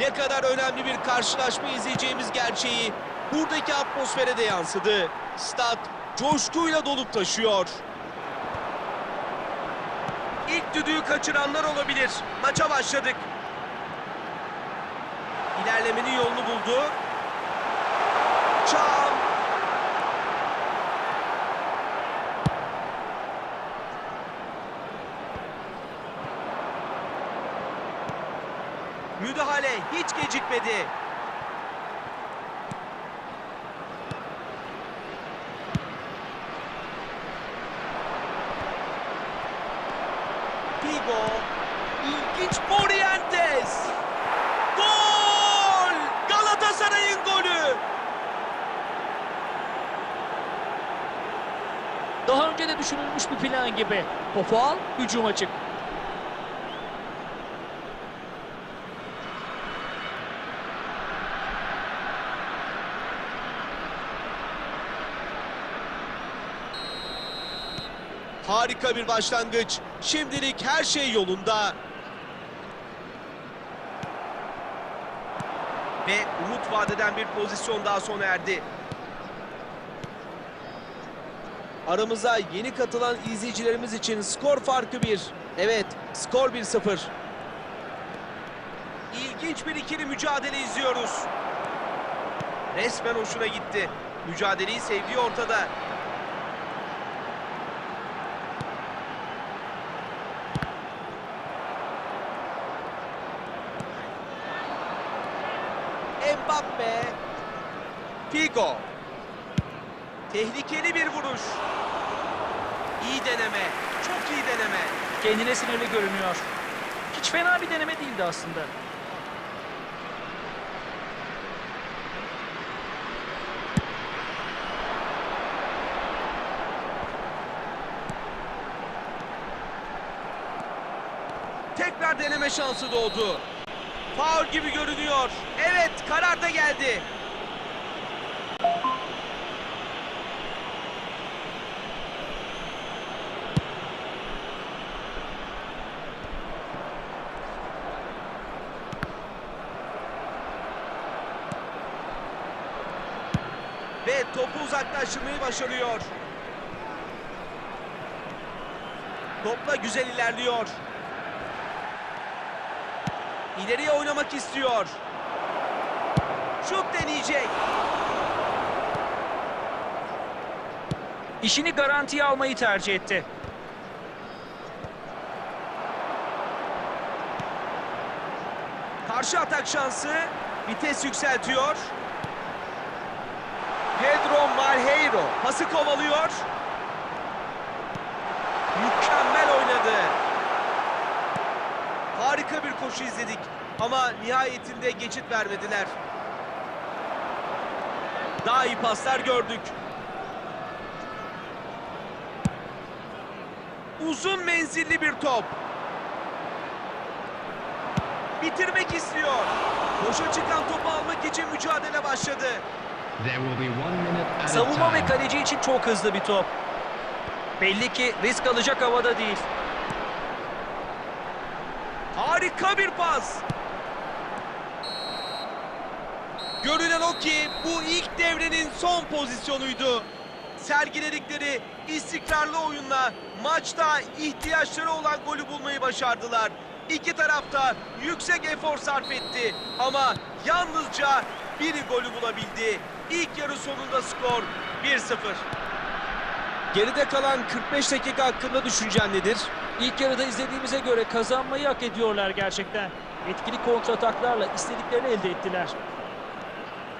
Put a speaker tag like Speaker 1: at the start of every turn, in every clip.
Speaker 1: Ne kadar önemli bir karşılaşma izleyeceğimiz gerçeği buradaki atmosfere de yansıdı. Stat coşkuyla dolup taşıyor. İlk düdüğü kaçıranlar olabilir. Maça başladık. İlerlemenin yolunu buldu. Çam. Müdahale hiç gecikmedi. Figo. İlginç Morientes. Gol! Galatasaray'ın golü.
Speaker 2: Daha önce de düşünülmüş bir plan gibi. Topu al, hücum açık.
Speaker 1: Harika bir başlangıç. Şimdilik her şey yolunda. Ve umut vadeden bir pozisyon daha sona erdi. Aramıza yeni katılan izleyicilerimiz için skor farkı 1. Evet, skor 1-0. İlginç bir ikili mücadele izliyoruz. Resmen hoşuna gitti. Mücadeleyi sevdiği ortada. Mbappe. Figo. Tehlikeli bir vuruş. İyi deneme. Çok iyi deneme.
Speaker 2: Kendine sinirli görünüyor. Hiç fena bir deneme değildi aslında.
Speaker 1: Tekrar deneme şansı doğdu. Faul gibi görünüyor. Evet, karar da geldi. Ve topu uzaklaştırmayı başarıyor. Topla güzel ilerliyor. İleriye oynamak istiyor. Şut deneyecek.
Speaker 2: İşini garantiye almayı tercih etti.
Speaker 1: Karşı atak şansı. Vites yükseltiyor. Pedro Malheiro pası kovalıyor. Mükemmel oynadı. Harika bir koşu izledik ama nihayetinde geçit vermediler. Daha iyi paslar gördük. Uzun menzilli bir top. Bitirmek istiyor. Boşa çıkan topu almak için mücadele başladı.
Speaker 2: Savunma ve kaleci için çok hızlı bir top. Belli ki risk alacak havada değil.
Speaker 1: Harika bir pas. Görünen o ki bu ilk devrenin son pozisyonuydu. Sergiledikleri istikrarlı oyunla maçta ihtiyaçları olan golü bulmayı başardılar. İki tarafta yüksek efor sarf etti ama yalnızca biri golü bulabildi. İlk yarı sonunda skor 1-0. Geride kalan 45 dakika hakkında düşüncen nedir?
Speaker 2: İlk yarıda izlediğimize göre kazanmayı hak ediyorlar gerçekten. Etkili kontrataklarla istediklerini elde ettiler.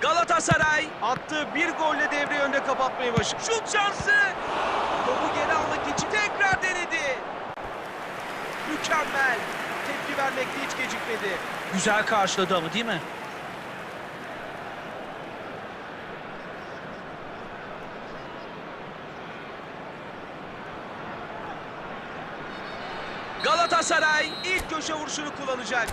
Speaker 1: Galatasaray attığı bir golle devre önde kapatmayı başardı. Şut şansı! Topu geri almak için tekrar denedi. Mükemmel. Tepki vermekte hiç gecikmedi.
Speaker 2: Güzel karşıladı ama değil mi?
Speaker 1: Galatasaray ilk köşe vuruşunu kullanacak.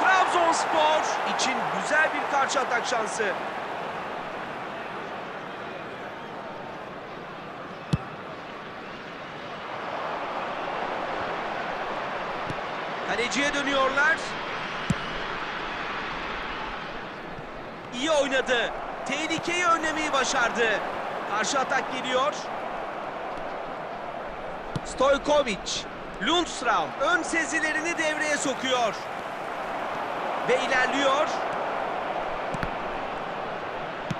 Speaker 1: Trabzonspor için güzel bir karşı atak şansı. Kaleciye dönüyorlar. İyi oynadı. Tehlikeyi önlemeyi başardı. Karşı atak geliyor. Stojkovic, Lundstram ön sezilerini devreye sokuyor. Ve ilerliyor.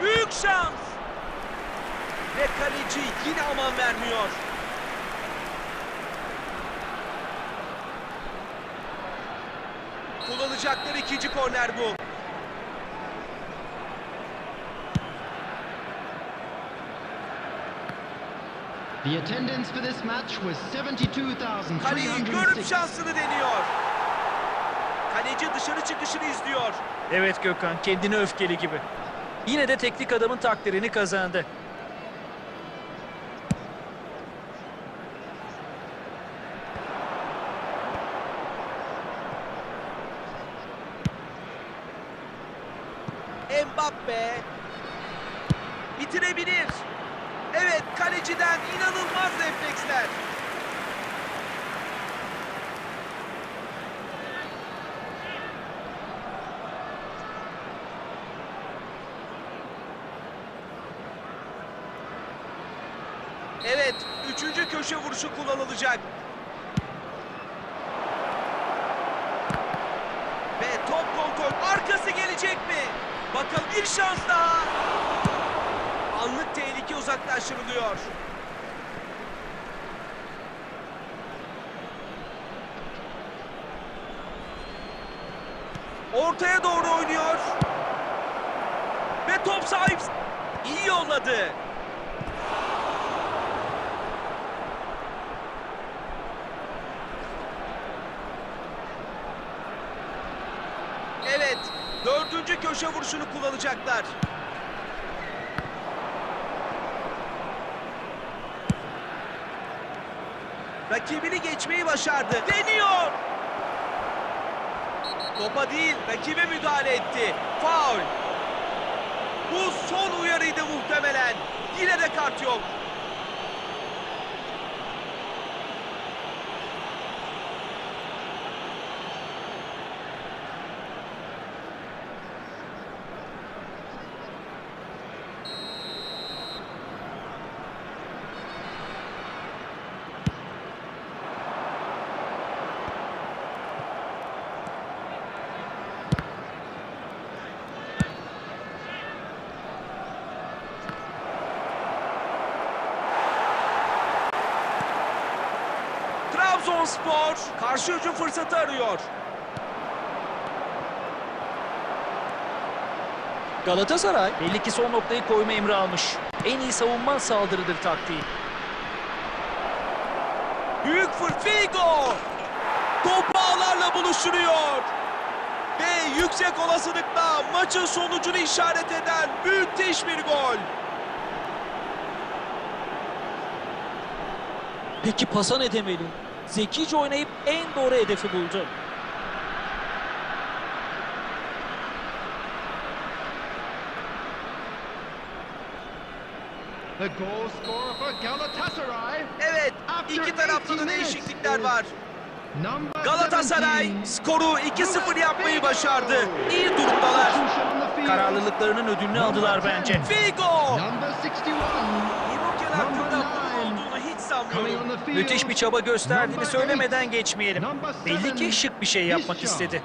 Speaker 1: Büyük şans. Ve kaleci yine aman vermiyor. Kullanacakları ikinci korner bu.
Speaker 3: The attendance for this match was
Speaker 1: Kaleyi görüp
Speaker 3: 72,306.
Speaker 1: şansını deniyor. Kaleci dışarı çıkışını izliyor.
Speaker 2: Evet Gökhan kendini öfkeli gibi. Yine de teknik adamın takdirini kazandı.
Speaker 1: Mbappe bitirebilir. Kaleciden inanılmaz refleksler. Evet, üçüncü köşe vuruşu kullanılacak. Ve top kontrol arkası gelecek mi? Bakalım bir şans daha. Anlık tehlike uzaklaştırılıyor. Ortaya doğru oynuyor. Ve top sahip. İyi yolladı. Evet, dördüncü köşe vuruşunu kullanacaklar. Rakibini geçmeyi başardı. Deniyor. Topa değil, rakibe müdahale etti. Faul. Bu son uyarıydı muhtemelen. Yine de kart yok. Trabzonspor karşı hücum fırsatı arıyor.
Speaker 2: Galatasaray belli ki son noktayı koyma emri almış. En iyi savunma saldırıdır taktiği.
Speaker 1: Büyük Figo. Top ağlarla buluşturuyor. Ve yüksek olasılıkla maçın sonucunu işaret eden müthiş bir gol.
Speaker 2: Peki pasa ne demeli? Zekice oynayıp en doğru hedefi buldu.
Speaker 3: The goal scorer for Galatasaray.
Speaker 1: Evet, iki tarafta da değişiklikler var. Galatasaray skoru 2-0 yapmayı başardı. İyi durumdalar.
Speaker 2: Kararlılıklarının ödülünü aldılar bence.
Speaker 1: Figo!
Speaker 3: Number 61.
Speaker 2: Müthiş bir çaba gösterdiğini söylemeden geçmeyelim. Belli ki şık bir şey yapmak istedi.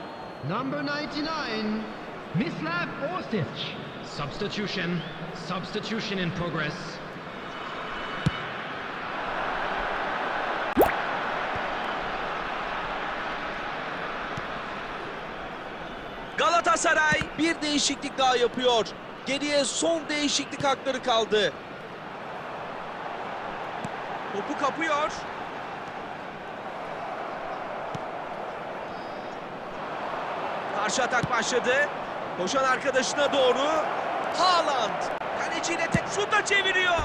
Speaker 3: Number 99, Mislav Orsic. Substitution. Substitution in progress.
Speaker 1: Galatasaray bir değişiklik daha yapıyor. Geriye son değişiklik hakları kaldı. Topu kapıyor. Karşı atak başladı. Koşan arkadaşına doğru. Haaland. Kaleciyle tek şuta çeviriyor.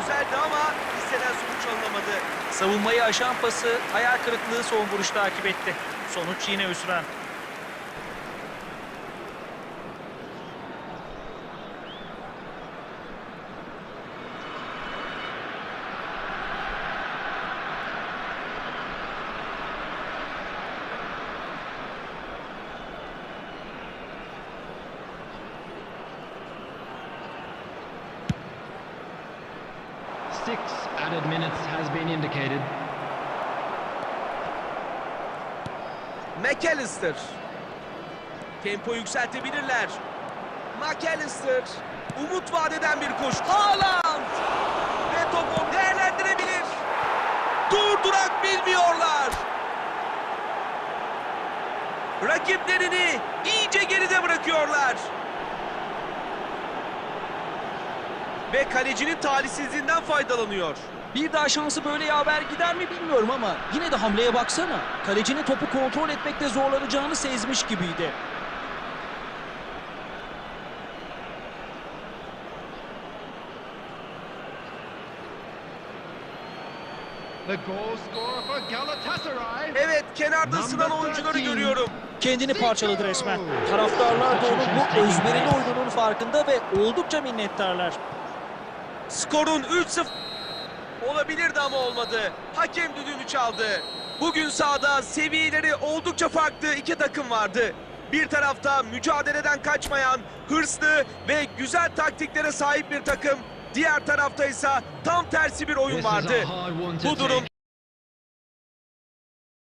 Speaker 1: Güzeldi ama istenen sonuç alınamadı.
Speaker 2: Savunmayı aşan pası hayal kırıklığı son vuruş takip etti. Sonuç yine hüsran.
Speaker 3: Six added minutes has been indicated.
Speaker 1: McAllister. Tempo yükseltebilirler. McAllister. Umut vadeden bir koşu. Haaland. Ve topu değerlendirebilir. Durdurak bilmiyorlar. Rakiplerini iyice geride bırakıyorlar. Ve kalecinin talihsizliğinden faydalanıyor.
Speaker 2: Bir daha şansı böyle yaver gider mi bilmiyorum ama yine de hamleye baksana. Kalecinin topu kontrol etmekte zorlanacağını sezmiş gibiydi.
Speaker 3: The goal scorer for Galatasaray.
Speaker 1: Evet kenarda ısınan oyuncuları
Speaker 3: 13.
Speaker 1: görüyorum.
Speaker 2: Kendini parçaladı resmen. Taraftarlar da onun bu özverili oyununun farkında ve oldukça minnettarlar.
Speaker 1: Skorun 3-0 olabilirdi ama olmadı. Hakem düdüğünü çaldı. Bugün sahada seviyeleri oldukça farklı iki takım vardı. Bir tarafta mücadeleden kaçmayan, hırslı ve güzel taktiklere sahip bir takım. Diğer tarafta ise tam tersi bir oyun vardı. Bu durum.